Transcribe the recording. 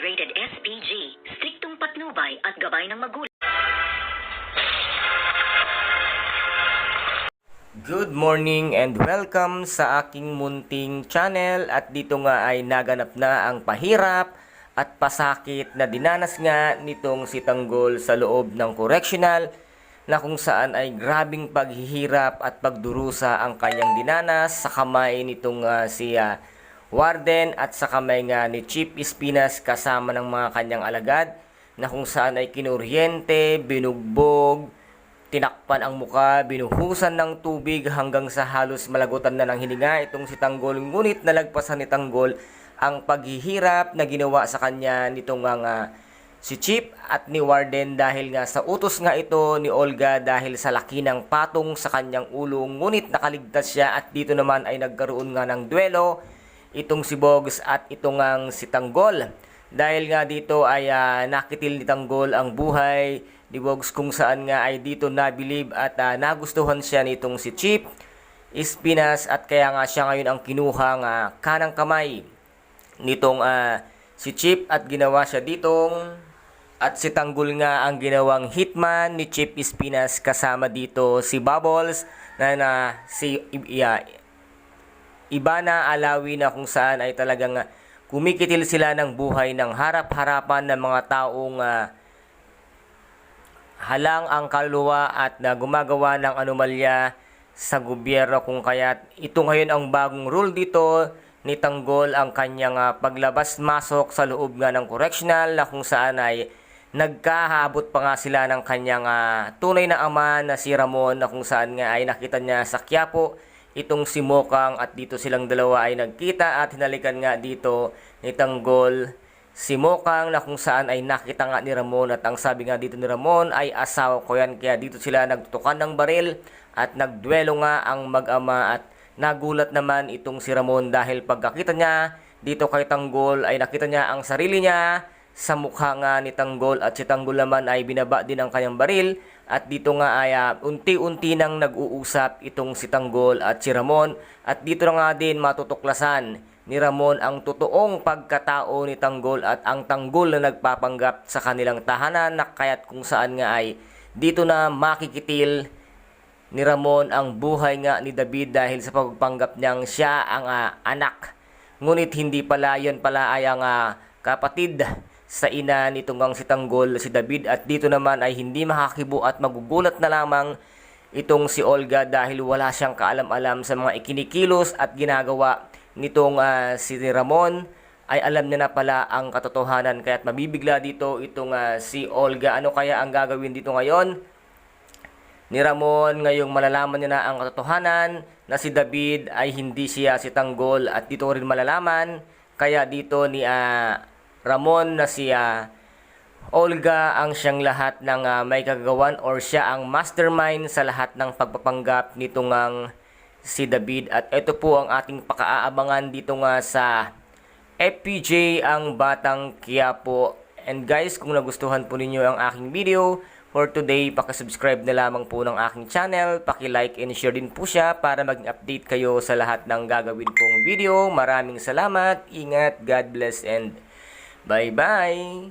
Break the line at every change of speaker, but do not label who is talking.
rated SPG, striktong patnubay at gabay ng magulang.
Good morning and welcome sa aking munting channel at dito nga ay naganap na ang pahirap at pasakit na dinanas nga nitong si Tanggol sa loob ng correctional na kung saan ay grabing paghihirap at pagdurusa ang kanyang dinanas sa kamay nitong ah, si ah, Warden at sa kamay nga ni Chief Espinas kasama ng mga kanyang alagad na kung saan ay kinuryente, binugbog, tinakpan ang muka, binuhusan ng tubig hanggang sa halos malagutan na ng hininga itong si Tanggol. Ngunit nalagpasan ni Tanggol ang paghihirap na ginawa sa kanya nitong nga si Chip at ni Warden dahil nga sa utos nga ito ni Olga dahil sa laki ng patong sa kanyang ulo. Ngunit nakaligtas siya at dito naman ay nagkaroon nga ng duelo itong si Bogs at itong ang si Tanggol. Dahil nga dito ay ah, nakitil ni Tanggol ang buhay ni Bogs kung saan nga ay dito nabilib at ah, nagustuhan siya nitong si Chip Espinas at kaya nga siya ngayon ang kinuha nga kanang kamay nitong ah, si Chip at ginawa siya ditong at si Tanggol nga ang ginawang hitman ni Chip Espinas kasama dito si Bubbles na, na si iya, iba na alawi na kung saan ay talagang ah, kumikitil sila ng buhay ng harap-harapan ng mga taong ah, halang ang kaluluwa at na gumagawa ng anomalya sa gobyerno. Kung kaya ito ngayon ang bagong rule dito ni Tanggol ang kanyang ah, paglabas-masok sa loob nga ng correctional na kung saan ay nagkahabot pa nga sila ng kanyang ah, tunay na ama na si Ramon na kung saan nga ay nakita niya sa Quiapo itong si Mokang at dito silang dalawa ay nagkita at hinalikan nga dito ni Tanggol si Mokang na kung saan ay nakita nga ni Ramon. At ang sabi nga dito ni Ramon ay asawa ko yan. Kaya dito sila nagtutukan ng baril at nagduelo nga ang mag-ama. At nagulat naman itong si Ramon dahil pagkakita niya dito kay Tanggol ay nakita niya ang sarili niya sa mukha nga ni Tanggol at si Tanggol naman ay binaba din ang kanyang baril at dito nga ay ah, unti-unti nang nag-uusap itong si Tanggol at si Ramon at dito na nga din matutuklasan ni Ramon ang totoong pagkatao ni Tanggol at ang Tanggol na nagpapanggap sa kanilang tahanan na kaya't kung saan nga ay dito na makikitil ni Ramon ang buhay nga ni David dahil sa pagpanggap niyang siya ang ah, anak. Ngunit hindi pala yan pala ay ang ah, kapatid sa ina nitong ang si Tanggol si David at dito naman ay hindi makakibo at magugulat na lamang itong si Olga dahil wala siyang kaalam-alam sa mga ikinikilos at ginagawa nitong ah, si Ramon. Ay alam niya na pala ang katotohanan kaya't mabibigla dito itong ah, si Olga. Ano kaya ang gagawin dito ngayon? Ni Ramon ngayong malalaman niya na ang katotohanan na si David ay hindi siya si Tanggol at dito rin malalaman. Kaya dito ni ah, Ramon na si ah, Olga ang siyang lahat ng ah, may kagagawan or siya ang mastermind sa lahat ng pagpapanggap nitong ang si David. At ito po ang ating pakaaabangan dito nga sa FPJ ang Batang Quiapo and guys kung nagustuhan po ninyo ang aking video for today pakisubscribe na lamang po ng aking channel. Paki-like and share din po siya para maging update kayo sa lahat ng gagawin kong video. Maraming salamat. Ingat. God bless and Bye-bye!